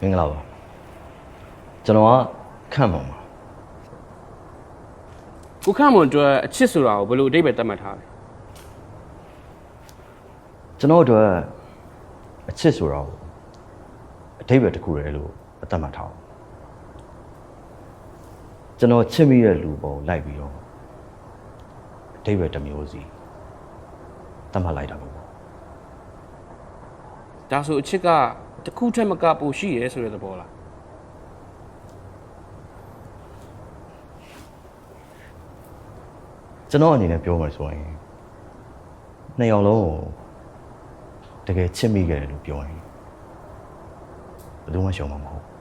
မင်္ဂလာပါကျွန်တော်ကခန့်ပါမှာကိုခန့်မွန်အတွက်အချစ်ဆိုတာကိုဘယ်လိုအဓိပ္ပာယ်သတ်မှတ်ထားလဲကျွန်တော်တို့အချစ်ဆိုတော့အတိတ်ပဲတစ်ခုတည်းလို့အသက်မှတ်ထားအောင်ကျွန်တော်ချစ်မိတဲ့လူပုံလိုက်ပြီးတော့အတိတ်ပဲတစ်မျိုးစီသတ်မှတ်လိုက်တာပေါ့ဒါဆိုအချစ်က တစ်ခုထက်မကပိုရှိရဲဆိုတဲ့သဘောလားကျွန်တော်အနေနဲ့ပြောမှဆိုရင်နှစ်ယောက်လုံးကိုတကယ်ချစ်မိခဲ့တယ်လို့ပြောရင်ဘယ်သူမှရှုံးမှာမဟုတ်ဘူး